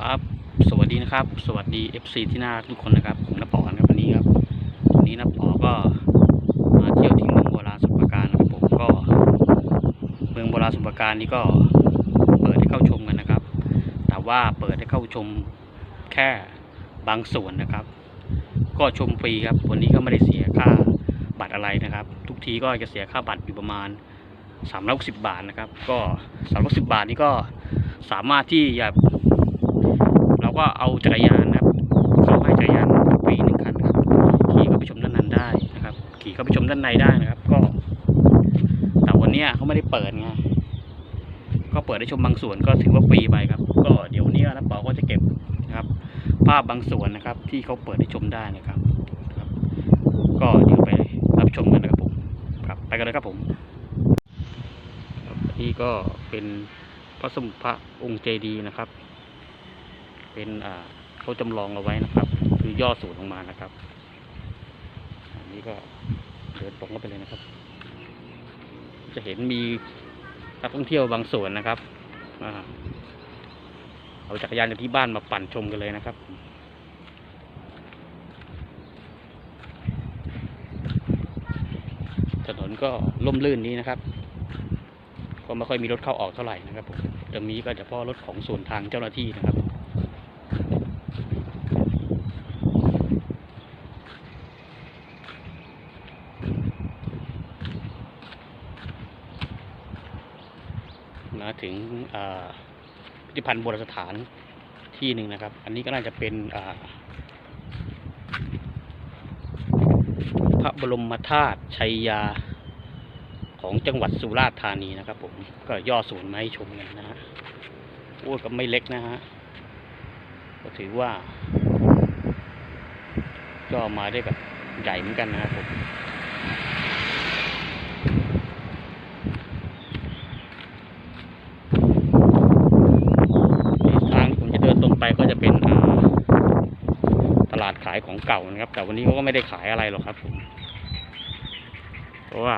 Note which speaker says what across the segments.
Speaker 1: ครับ สวัสดีนะครับ สวัสดี FC ที่น่ารักทุกคนนะครับ ผมนปอนะครับวันนี้ครับวันนี้นปอก็มาเที่ยวที่เมืองโบราณสมุปราการนะครับผมก็ เมืองโบราณสมุปราการนี้ก็เปิดให้เข้าชมกันนะครับ แต่ว่าเปิดให้เข้าชมแค่บางส่วนนะครับ ก็ชมฟรีครับ วันนี้ก็ไม่ได้เสียค่าบัตรอะไรนะครับ ทุกทีก็จะเสียค่าบัตรอยู่ประมาณ360บาทนะครับ ก็360บาทนี้ก็สามารถที่จะ ก็เอาจักรยานนะครับเขาให้จักรยานฟรีหนึ่งคันครับขี่เข้าไปชมด้านในได้นะครับ ขี่เข้าไปชมด้านในได้นะครับ ก็ แต่วันนี้เขาไม่ได้เปิดไงก็เปิดให้ชมบางส่วนก็ถือว่าฟรีไปครับ ก็เดี๋ยวนี้นะเปาก็จะเก็บนะครับ ภาพบางส่วนนะครับ ที่เขาเปิดให้ชมได้นะครับครับ ก็เดี๋ยวไปรับชมกันนะครับผมครับ ไปกันเลยครับผมครับนี่ก็เป็นพระสมุดพระองค์เจดีย์นะครับ เป็นเขาจำลองเอาไว้นะครับ คือย่อสูตรลงมานะครับ อันนี้ก็เดินตรงเข้าไปเลยนะครับ จะเห็นมีนักท่องเที่ยวบางส่วนนะครับอเอาจักรยานจากที่บ้านมาปั่นชมกันเลยนะครับถนนก็ล่มลื่นนี้นะครับ ก็ไม่ค่อยมีรถเข้าออกเท่าไหร่นะครับผมจะมีก็เฉพาะรถของส่วนทางเจ้าหน้าที่นะครับ มา ถึงพิพิธภัณฑ์โบราณสถานที่หนึ่งนะครับ อันนี้ก็น่าจะเป็นพระบรมธาตุชัยยาของจังหวัดสุราษฎร์ธานีนะครับ ผมก็ย่อส่วนย์มาให้ชมกันนะฮะโอ้ก็ไม่เล็กนะฮะก็ถือว่าก็มาได้แบบใหญ่เหมือนกันนะครับผม ทางที่ผมจะเดินตรงไปก็จะเป็นอ่าต ลาดขายของเก่านะครับ แต่วันนี้เขาก็ไม่ได้ขายอะไรหรอกครับผมเพราะว่า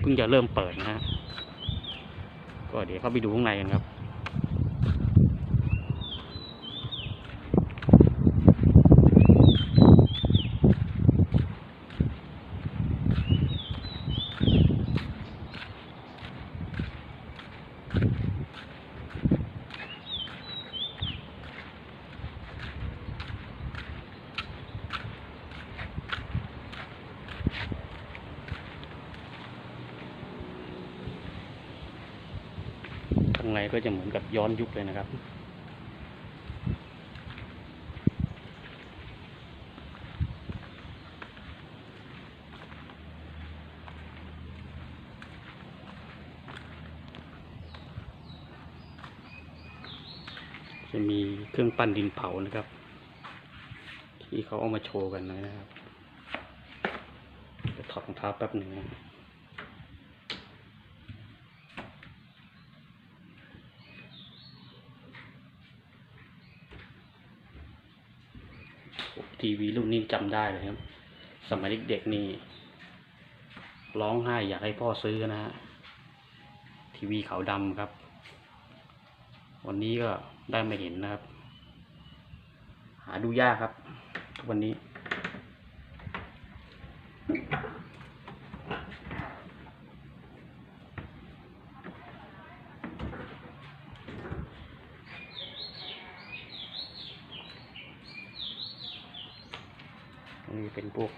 Speaker 1: เพิ่งจะเริ่มเปิดนะฮะก็เดี๋ยวเข้าไปดูข้างในกันครับ ข้างใน ก็จะเหมือนกับย้อนยุคเลยนะครับ จะมีเครื่องปั้นดินเผานะครับ ที่เขาเอามาโชว์กันนะครับจะถอดรองเท้าแป๊บหนึ่งนะ ทีวีรุ่นนี้จำได้เลยครับ สมัยเด็กๆนี่ร้องไห้อยากให้พ่อซื้อนะฮะทีวีขาวดำครับ วันนี้ก็ได้มาเห็นนะครับ หาดูยากครับ ทุกวันนี้เป็นพวก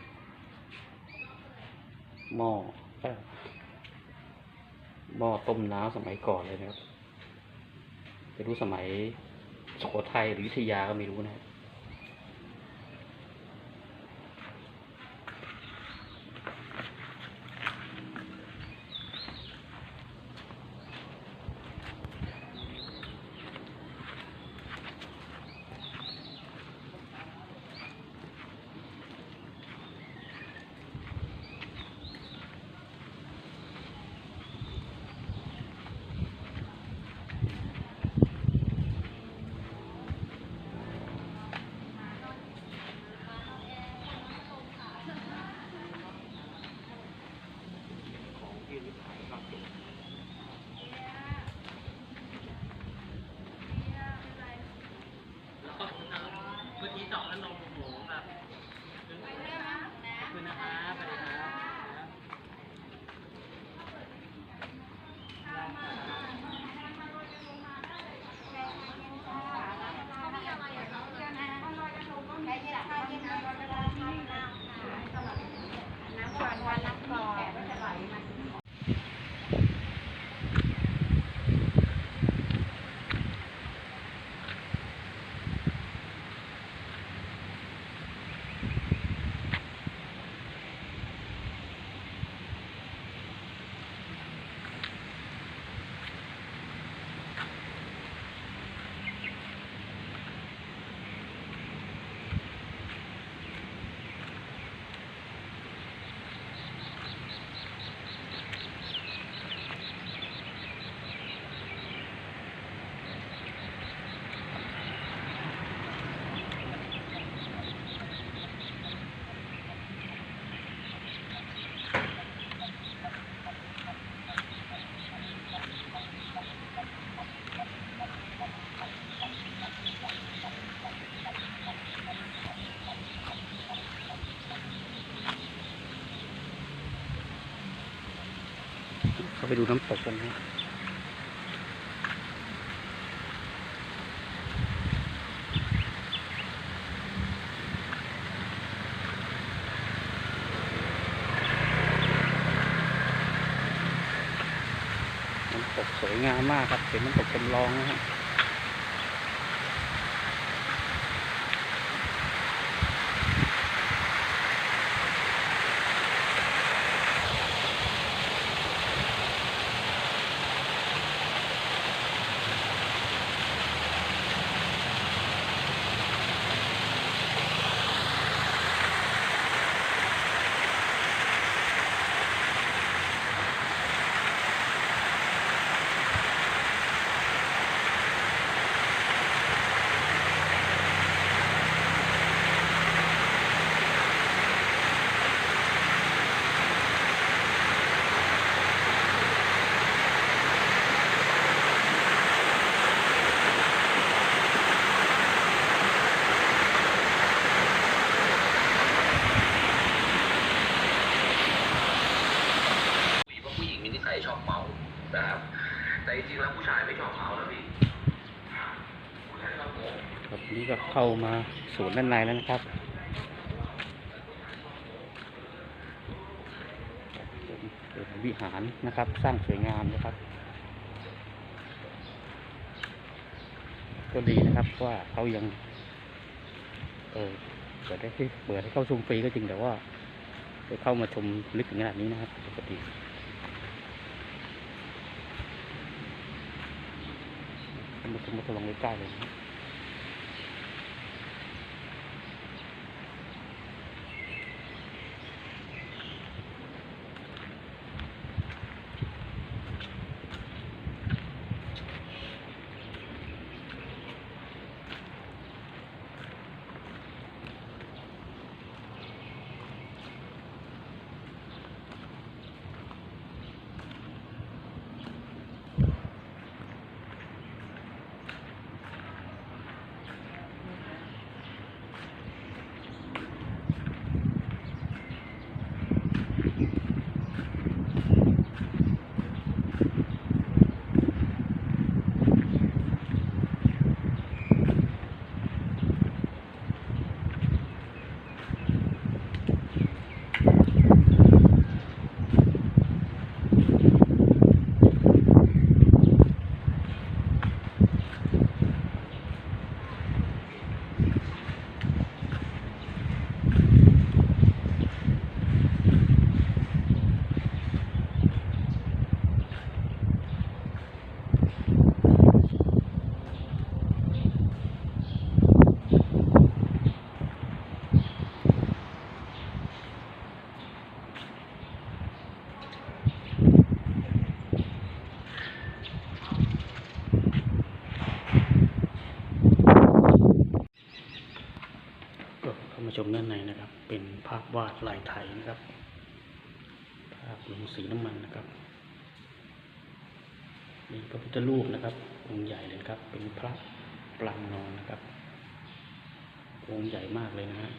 Speaker 1: หม้อเอ่อ หม้อต้มน้ำสมัยก่อนเลยนะครับไม่รู้สมัยสุโขทัยหรืออยุธยาก็ไม่รู้นะครับ เขาไปดูน้ำตกกันนะน้ำตกสวยงามมากครับเป็นน้ำตกจำลองนะครับ
Speaker 2: มีว่าผู้หญิงมีนิสัยชอบเมานะครับ แต่จริงๆแล้วผู้ชายไม่ชอบเมานะพี่ผู้ชายชอบโกง
Speaker 1: ครับ นี่ก็เข้ามาสวนด้านในแล้วนะครับเป็นวิหารนะครับ สร้างสวยงามนะครับ ก็ดีนะครับว่าเขายังเออเปิดให้เปิดให้เข้าชมฟรีก็จริงแต่ว่าจะเข้ามาชมลึกถึงขนาดนี้นะครับปกติมาชมมาลองใกล้ๆเลยนะ ชมด้านในนะครับ เป็นภาพวาดลายไทยนะครับ ภาพลงสีน้ำมันนะครับมีพระพุทธรูปนะครับองค์ใหญ่เลยครับ เป็นพระปรางนอนนะครับองค์ใหญ่มากเลยนะฮะ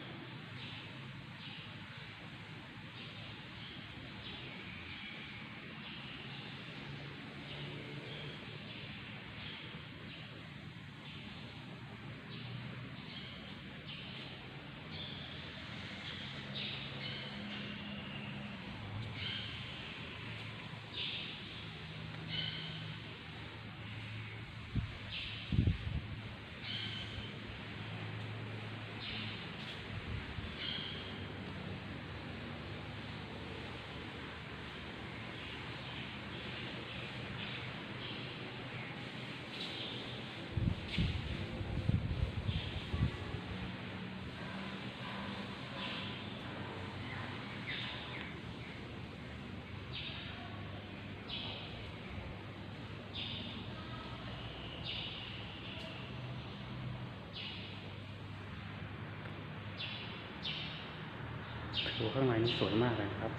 Speaker 1: ดูข้างในนี่สวยมากเลยนะครับ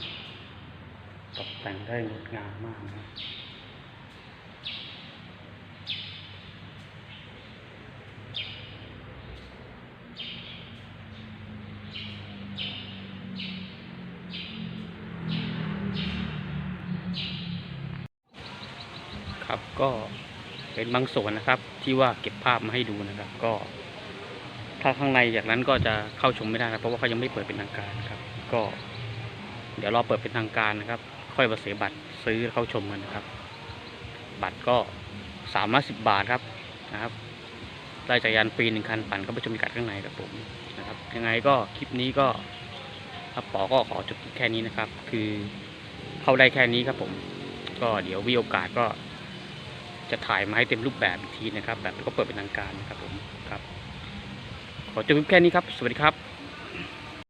Speaker 1: ตกแต่งได้งดงามมากนะครับก็เป็นบางส่วนนะครับที่ว่าเก็บภาพมาให้ดูนะครับ ก็ถ้าข้างในจากนั้นก็จะเข้าชมไม่ได้นะเพราะว่าเขายังไม่เปิดเป็นทางการครับ ก็ เดี๋ยวรอเปิดเป็นทางการนะครับ ค่อยมาเสียบัตรซื้อเข้าชมกันนะครับ บัตรก็สามร้อยสิบบาทครับนะครับได้จักรยานฟรีหนึ่งคันปั่นเข้าไปชมบรรยากาศข้างในครับผมนะครับ ยังไงก็คลิปนี้ก็ครับปอก็ขอจบแค่นี้นะครับ คือเข้าได้แค่นี้ครับผม ก็เดี๋ยวมีโอกาสก็ จะถ่ายมาให้เต็มรูปแบบอีกทีนะครับ แบบก็เปิดเป็นทางการนะครับผมครับ ขอจบคลิปแค่นี้ครับ สวัสดีครับ